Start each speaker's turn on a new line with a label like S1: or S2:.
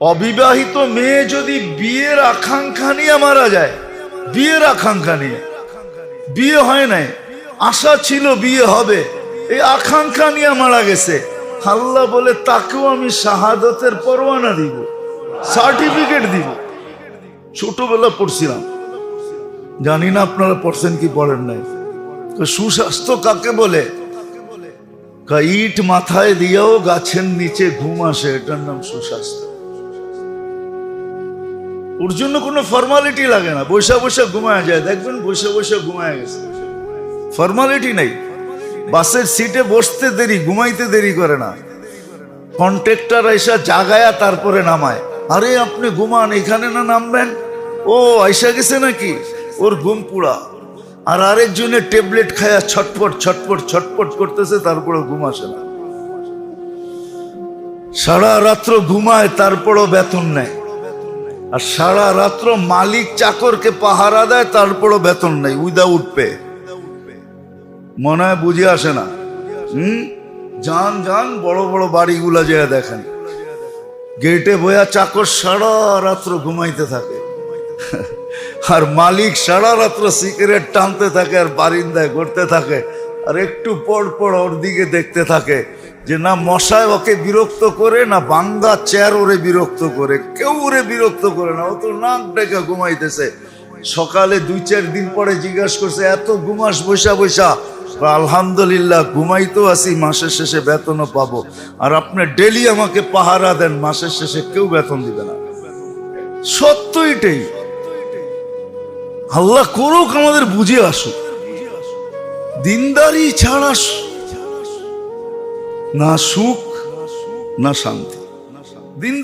S1: অবিবাহিত মেয়ে যদি বিয়ের আকাঙ্ক্ষা নিয়ে মারা যায়, বিয়ের আকাঙ্ক্ষা নিয়ে, বিয়ে হয় নাই, আশা ছিল বিয়ে হবে, এই আকাঙ্ক্ষা নিয়ে মারা গেছে। আল্লাহ বলে, তাকেও আমি শাহাদতের পরোয়ানা দিব, সার্টিফিকেট দিব। ছোটবেলা পড়ছিলাম। জানি না আপনারা পড়ছেন কি পড়েন নাই। সুস্বাস্থ্য কাকে বলে? ইট মাথায় দিয়েও গাছের নিচে ঘুম আসে, এটার নাম সুস্বাস্থ্য। ওর জন্য কোনো ফর্মালিটি লাগে না। বৈশা বৈশা ঘুমায় যায়। দেখবেন বৈশা বৈশা ঘুমায় গেছে। ফর্মালিটি নেই। বাসের সিটে বসতে দেরি, ঘুমাইতে দেরি করে না। কন্ট্রাক্টর এসা জাগায়া তারপরে নামায়। আরে, আপনি ঘুমান, এখানে না নামবেন? ও, আইসা গেছে নাকি? ওর ঘুম পুড়া আর আরেকজনের ট্যাবলেট খায়া ছটপট ছটপট ছটপট করতেছে তারপরে ঘুম আসে না। সারা রাত্র ঘুমায়, তারপরও বেতন নেয়। আর সারা রাত্র মালিক চাকরকে পাহারা দেয়, তারপরও বেতন নেই উইদাউট পে মনে হয় বুঝে আসে না। হুম? যান যান, বড় বড় বাড়িগুলা যেয়ে দেখেন। গেটে বয়া চাকর সারা রাত্র ঘুমাইতে থাকে। আর মালিক সারা রাত্র সিগারেট টানতে থাকে আর বারিন্দায় ঘুরতে থাকে। আর একটু পর পর ওর দিকে দেখতে থাকে যে না মশায় ওকে বিরক্ত করে না বাঙ্গা চেয়ার ওরে বিরক্ত করে, কেউ ওরে বিরক্ত করে না, ও তো নাক ডেকে ঘুমাইতেছে। সকালে দুই চার দিন পরে জিজ্ঞাসা করছে, এত ঘুমাস বৈশা বৈশা? আলহামদুলিল্লাহ ঘুমাইতেও আসি মাসের শেষে বেতনও পাবো। আর আপনি ডেলি আমাকে পাহারা দেন, মাসের শেষে কেউ বেতন দিবে না। সত্য এটাই আল্লাহ করুক, আমাদের বুঝে আসুক। দিনদারি ছাড়া না সুখ না শান্তি। দিনদার